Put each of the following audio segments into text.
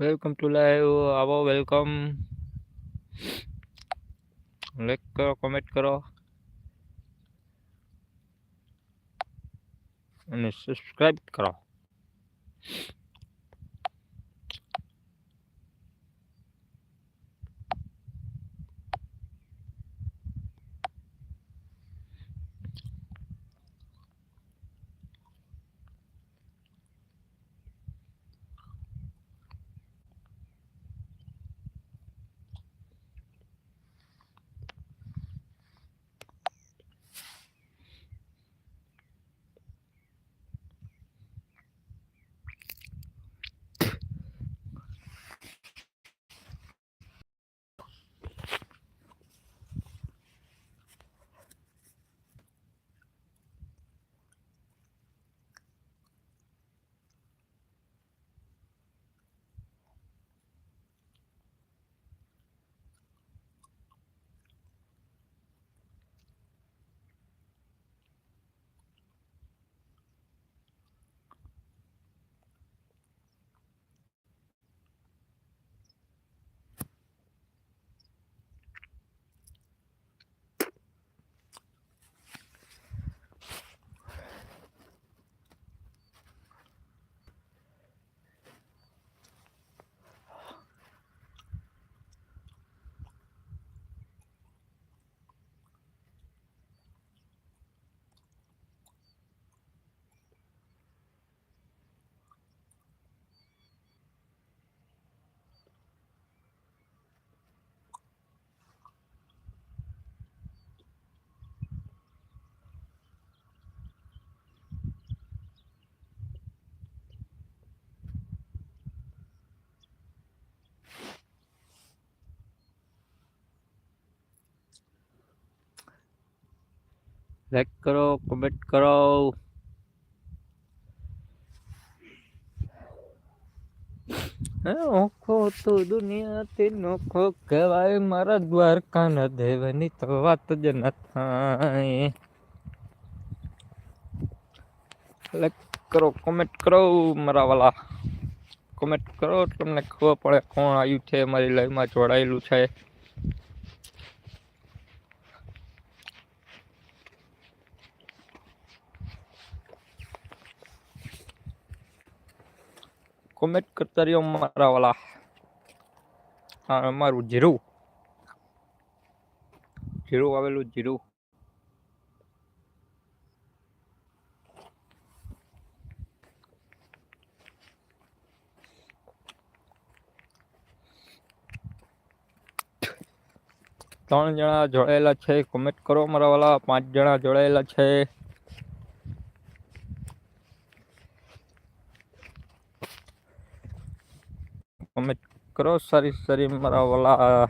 Welcome to live આવો welcome like કરો comment કરો. અને સબસ્ક્રાઈબ કરો. લાઈક કરો કોમેન્ટ કરો. ઓખો તો દુનિયાથી નોખો કહેવાય, મારા દ્વારકાના દેવની તો વાત જ ન થાય. લાઈક કરો કોમેન્ટ કરો, મારા વાલા. કોમેન્ટ કરો તમને ખબર પડે કોણ આવ્યું છે, મારી લાઈવમાં જોડાયેલું છે. કોમેન્ટ કરતા રહ્યો મારા વાલા. હા, અમારું જીરું. જીરું આવેલું જીરું. ત્રણ જણા જોડાયેલા છે. કોમેન્ટ કરો મારા વાલા. પાંચ જણા જોડાયેલા છે. કોમેન્ટ કરો સારી સારી મારા વાલા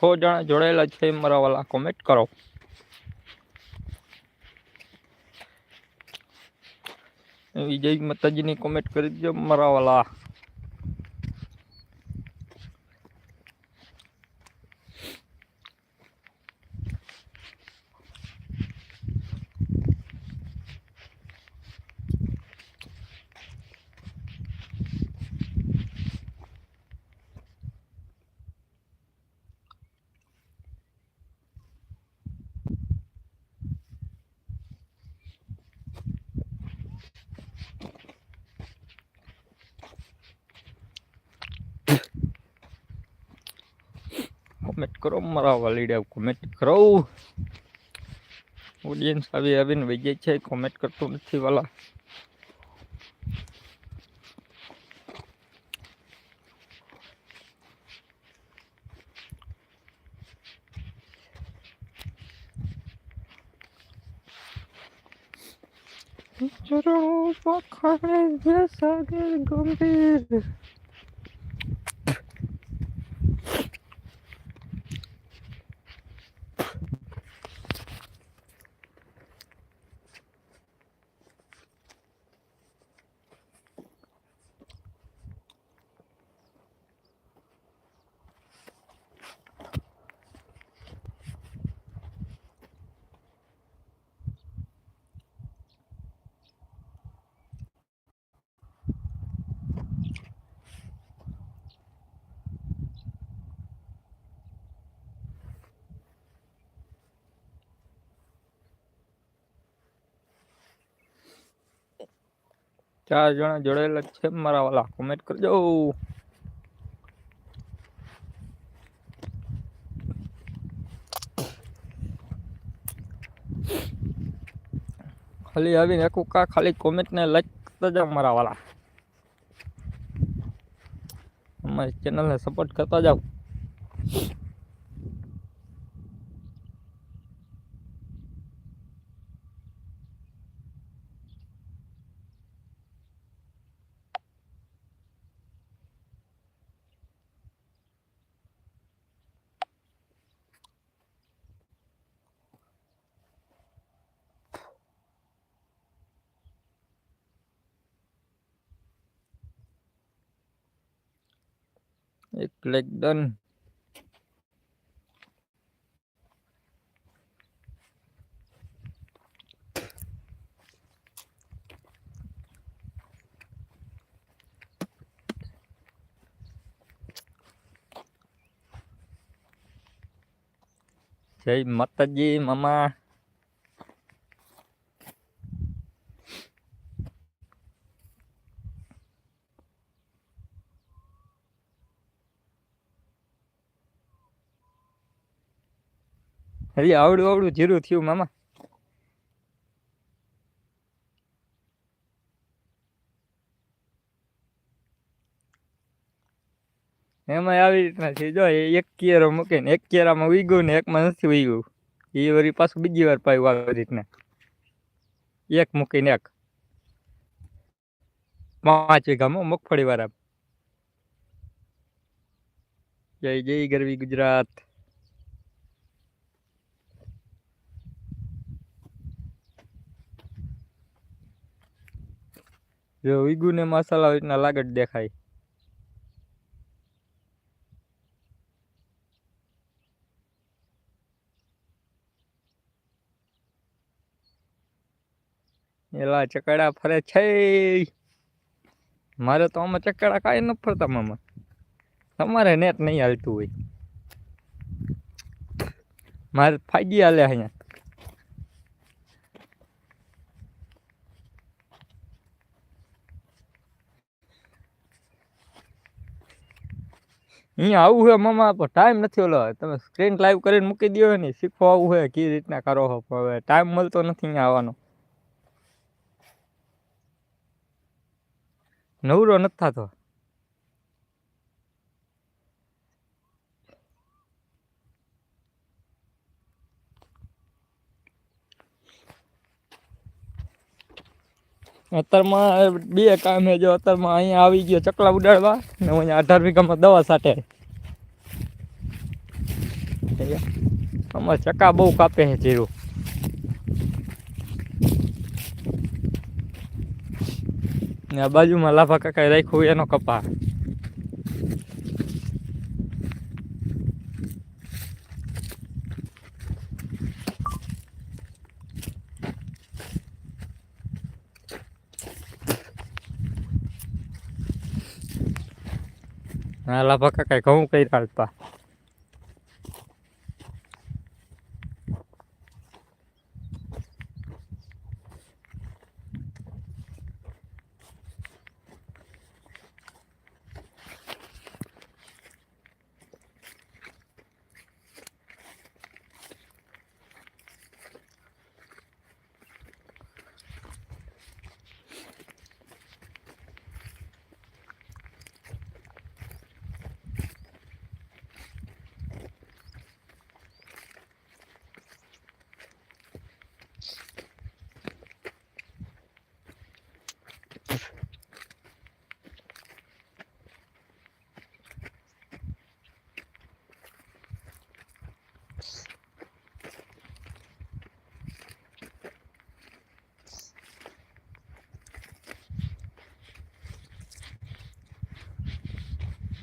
છ જણા જોડાયેલા છે, મારા વાલા. કોમેન્ટ કરો. વિજય માતાજીની કોમેન્ટ કરી દો મારા વાલા. કોમેન્ટ કરો, મારા વાલીડા કોમેન્ટ કરો. ઓડિયન્સ આવી આવીને વૈજે છે કોમેન્ટ કરતો નથી વાલા. જરૂર પખરે સાગર ગંભીર. ચાર જણા જોડાયેલા જ છે. મારા વાલા કોમેન્ટ કરજો. ખાલી આવીને એક કા ખાલી કોમેન્ટને લાઈક કરતા જાઓ મારા વાલા. અમારી ચેનલને સપોર્ટ કરતા જાઓ. એક લાઈક ડન જય માતાજી મામા હજી આવડું આવડું જીરું થયું મામા. એમાં આવી રીતના છે. જો એક કેરો મૂકીને, એક કેરામાં ઉગ્યું ને એકમાં નથી ઉગ્યું. એ વળી પાછું બીજી વાર પાયું આવી રીતના. એક મૂકીને એક. પાંચ વીઘામાં મગફળી વાળા જય જય ગરવી ગુજરાત. જો ઉગ્યું ને મસાલા રીતના લાગત દેખાય. એલા, ચકડા ફરે છે. મારે તો આમાં ચકડા કાંઈ ન ફરતા મામા. તમારે નેટ નહીં હાલતું હોય. મારે ફાગી હાલે અહીંયા. અહીંયા આવું હોય મામા, પણ ટાઈમ નથી ઓલો. તમે સ્ક્રીન લાઈવ કરીને મૂકી દો ને શીખવા આવું હોય કઈ રીતના કરો હો. હવે ટાઈમ મળતો નથી અહીંયા આવવાનો. નવરો નથી થતો. અત્યારમાં બે કામ જો અત્યારમાં અહીંયા આવી ગયો ચકલા ઉડાડવા ને અહીંયા અઢાર વીઘામાં દવા સાટે. આમાં ચકા બહુ કાપે છે જીરું. ને આ બાજુમાં લાભા કાકા રાખ્યું એનો કપા હા લાભા કઈ ઘઉં કઈ રાળતા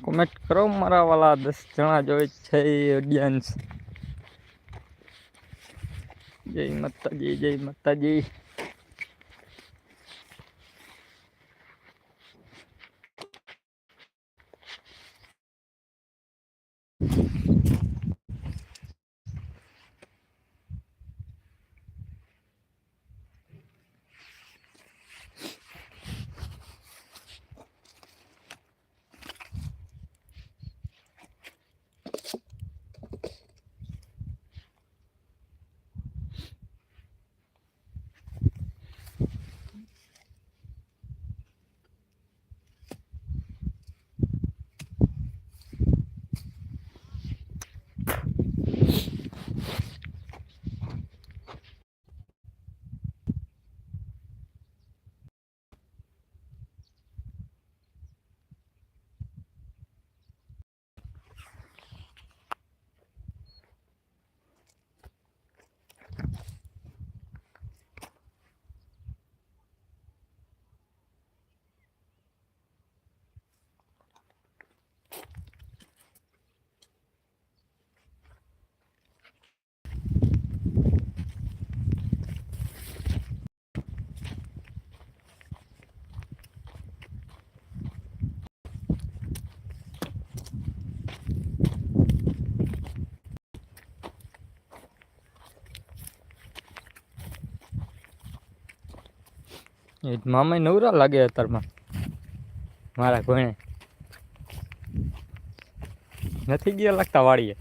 કોમેન્ટ કરો મારા વાલા દસ જણા જોઈ છે ઓડિયન્સ જય માતાજી જય માતાજી. મામા નવરા લાગે અત્યારમાં. મારા કોઈને નથી ગયા લાગતા વાડીએ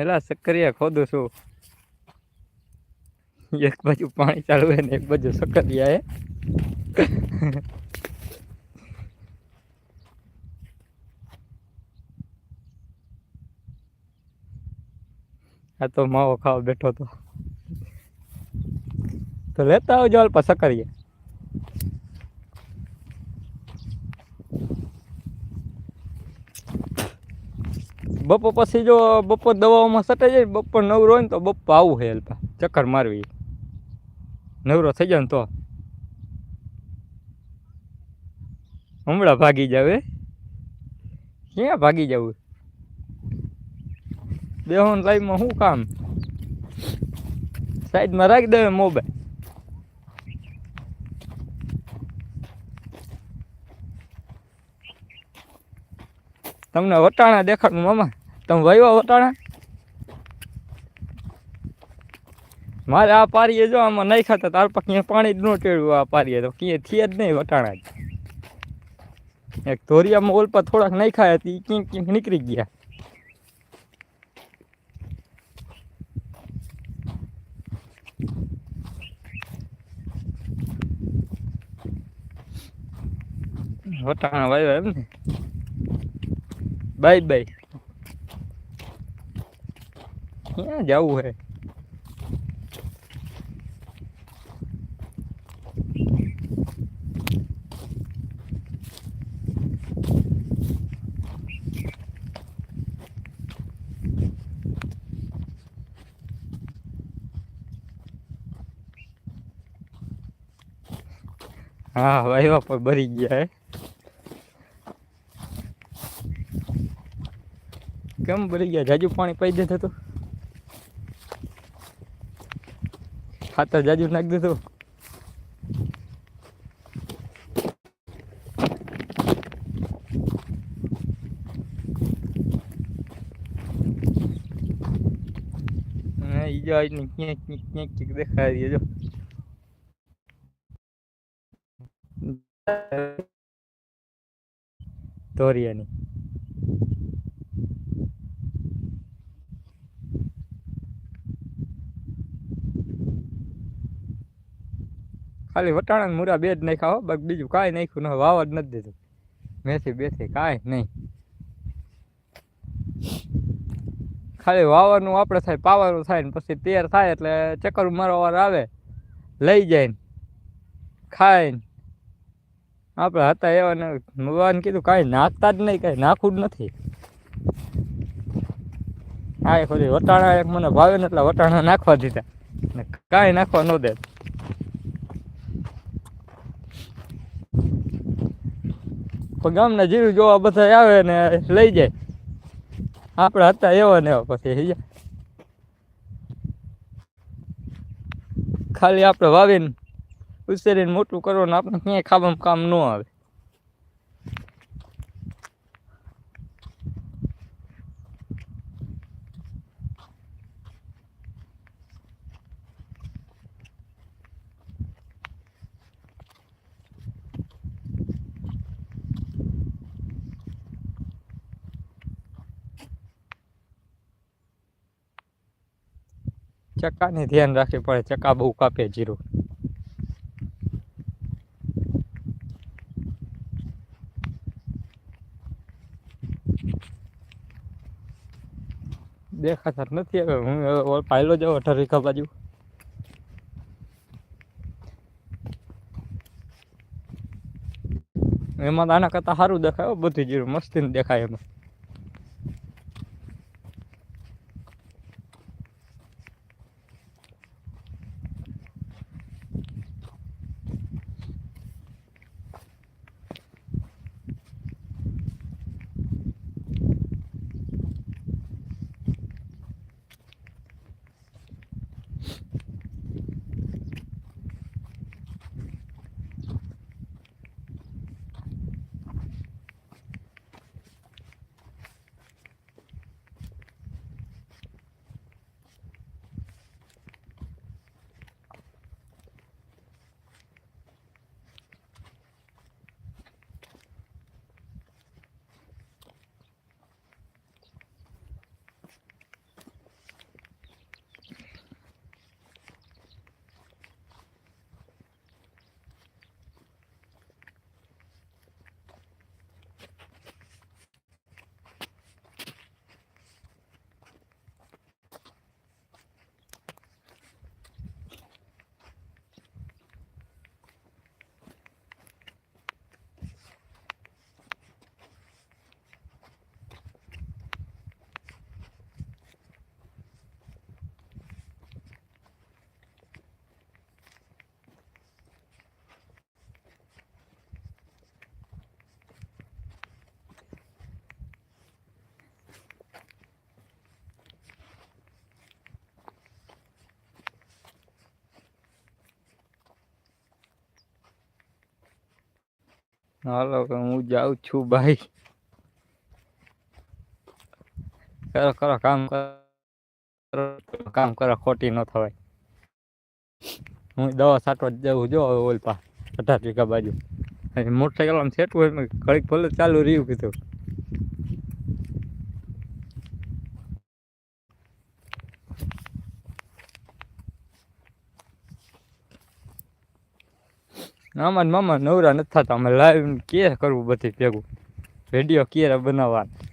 હેલા, સક્કરિયા ખોદું છું. એક બાજુ પાણી ચાલુ હોય ને એક બાજુ સક્કરિયા એ આ તો માવો ખાવા બેઠો તો તો લેતા આવજો અલ્પા સક્કરિયા. બપોર પછી જો બપોર દવાઓમાં સટાઈ જાય બપોર નવરો હોય ને તો બપોર આવું છે અલ્પા ચક્કર મારવી. નવરો થઈ જાય ને તો. હમણાં ભાગી જાવ ક્યાં ભાગી જવું? બેહોન લાઈફમાં શું કામ? સાઈડમાં રાખી દેવે મોબાઈલ. તમને વટાણા દેખાડું મામા? તમે વયો વટાણા મારે આ પારીએ જો આમાં નહીં ખાતા, તાર પાકી પાણી જ ન ટેળવું આ પારીએ તો કે થયા જ નહીં વટાણા જ. એક ધોરિયામાં ઓલ પર થોડાક નહીં ખાયા હતી ક્યાંક ક્યાંક નીકળી ગયા. વટાણા વાવ્યા એમ ને બાય બાય. ક્યાં જવું હે? હા, વાયવા પર ભરી ગયા હે. કેમ ભરી ગયા? જાજુ પાણી પાઈ દે તો? ખાતર જાજુ નાખી દીધું. ક્યાંક ક્યાંક ક્યાંક ક્યાંક દેખાય જો ધોરિયાની ખાલી વટાણા મૂરા બે જ નાખ્યા હો, બાકી બીજું કાંઈ નાખ્યું ન વાવ જ નથી દીધું. મેથી બેથી કાંઈ નહીં. ખાલી વાવવાનું આપણે થાય, પાવાનું થાય ને પછી તૈયાર થાય એટલે ચક્કર મારવા આવે, લઈ જાય ને, ખાય ને. આપણે હતા એવા ને ભગવાન કીધું કાંઈ નાખતા જ નહીં, કાંઈ નાખવું જ નથી. હા એ ખોલી વટાણા એક મને ભાવે ને એટલે વટાણા નાખવા દીધા. ને કાંઈ નાખવા ન દે. પણ ગામના જીવ જોવા બધા આવે ને લઈ જાય. આપણે હતા એવા ને એવા પછી ખાલી આપણે વાવીને ઉછેરીને મોટું કરવાનું, આપણે ક્યાંય ખાવામાં કામ ન આવે. ચક્કાની ધ્યાન રાખવી પડે ચક્કા બહુ કાપે જીરું. દેખાતા નથી હવે, હું પાયલો જાઉં અઢાર વીઘા બાજુ એમાં આના કરતાં સારું દેખાય બધું જીરું મસ્તી દેખાય એમાં. હાલો હું જાઉં છું ભાઈ. કરો કરો, કામ કરો. કામ કરો, ખોટી ન થવાય. હું દવા સાટવા જવું જો, હવે ઓલ પા અઢાર વીઘા બાજુ. મોટરસાઇકલ આમ સેટવું ઘડીક ભલે ચાલુ રહ્યું કીધું. આમાં મામા નવરા નથી થતા. અમે લાઈવ કે કરવું બધી ભેગું. વીડિયો ક્યારે બનાવવાનું?